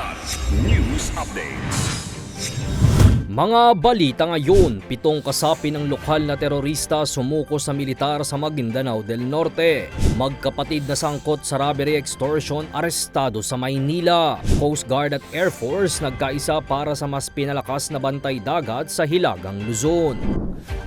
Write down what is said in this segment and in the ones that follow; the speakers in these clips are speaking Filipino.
Kilat News Updates. Mga balita ngayon, pitong kasapi ng lokal na terorista sumuko sa militar sa Maguindanao del Norte. Magkapatid na sangkot sa robbery extortion arestado sa Maynila. Coast Guard at Air Force nagkaisa para sa mas pinalakas na bantay dagat sa Hilagang Luzon.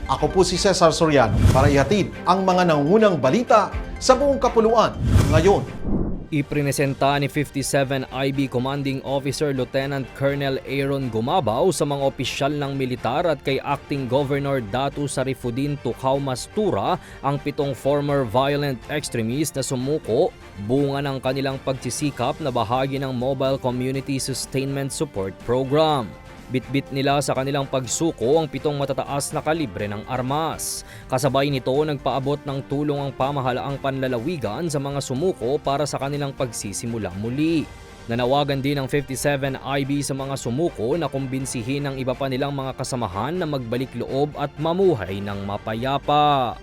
Ako po si Cesar Soriano para ihatid ang mga nangunang balita sa buong kapuluan ngayon. Iprinesenta ni 57 IB Commanding Officer Lieutenant Colonel Aaron Gumabaw sa mga opisyal ng militar at kay Acting Governor Datu Sarifudin Tukaw Mastura ang pitong former violent extremists na sumuko bunga ng kanilang pagsisikap na bahagi ng Mobile Community Sustainment Support Program. Bitbit nila sa kanilang pagsuko ang pitong matataas na kalibre ng armas. Kasabay nito nagpaabot ng tulong ang pamahalaang panlalawigan sa mga sumuko para sa kanilang pagsisimula muli. Nanawagan din ng 57 IB sa mga sumuko na kumbinsihin ang iba pa nilang mga kasamahan na magbalik loob at mamuhay ng mapayapa.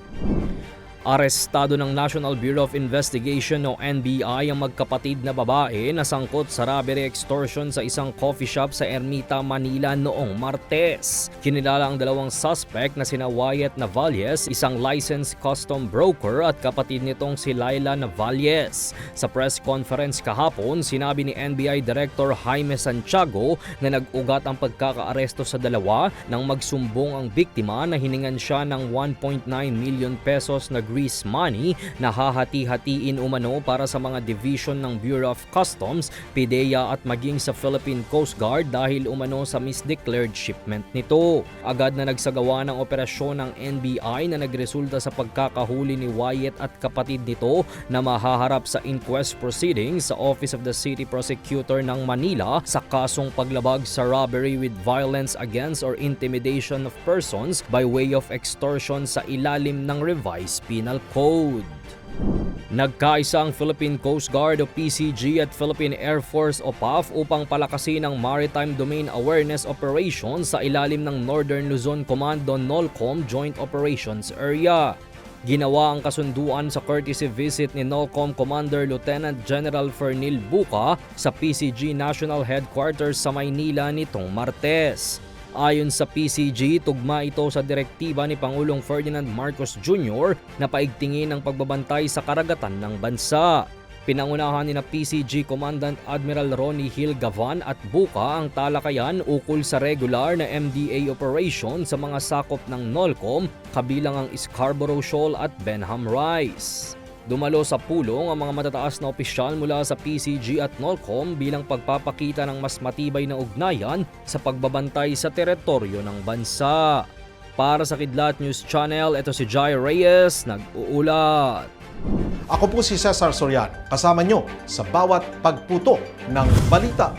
Arestado ng National Bureau of Investigation o NBI ang magkapatid na babae na sangkot sa robbery extortion sa isang coffee shop sa Ermita, Manila noong Martes. Kinilala ang dalawang suspect na sina Wyatt Navalles, isang licensed custom broker at kapatid nitong si Laila Navalles. Sa press conference kahapon, sinabi ni NBI Director Jaime Santiago na nag-ugat ang pagkakaaresto sa dalawa nang magsumbong ang biktima na hiningan siya ng 1.9 million pesos na grease money na hahati-hatiin umano para sa mga division ng Bureau of Customs, PIDEA at maging sa Philippine Coast Guard dahil umano sa misdeclared shipment nito. Agad na nagsagawa ng operasyon ng NBI na nagresulta sa pagkakahuli ni Wyatt at kapatid nito na mahaharap sa inquest proceedings sa Office of the City Prosecutor ng Manila sa kasong paglabag sa robbery with violence against or intimidation of persons by way of extortion sa ilalim ng revised penal code. Nagkaisa ang Philippine Coast Guard o PCG at Philippine Air Force o PAF upang palakasin ang Maritime Domain Awareness Operation sa ilalim ng Northern Luzon Commando NOLCOM Joint Operations Area. Ginawa ang kasunduan sa courtesy visit ni NOLCOM Commander Lieutenant General Fernil Buca sa PCG National Headquarters sa Maynila nitong Martes. Ayon sa PCG, tugma ito sa direktiba ni Pangulong Ferdinand Marcos Jr. na paigtingin ang pagbabantay sa karagatan ng bansa. Pinangunahan ni na PCG Commandant Admiral Ronnie Hill Gavan at Buka ang talakayan ukol sa regular na MDA operation sa mga sakop ng NOLCOM kabilang ang Scarborough Shoal at Benham Rise. Dumalo sa pulong ang mga matataas na opisyal mula sa PCG at NOLCOM bilang pagpapakita ng mas matibay na ugnayan sa pagbabantay sa teritoryo ng bansa. Para sa Kidlat News Channel, ito si Jai Reyes, nag-uulat. Ako po si Cesar Soriano, kasama nyo sa bawat pagputo ng balita.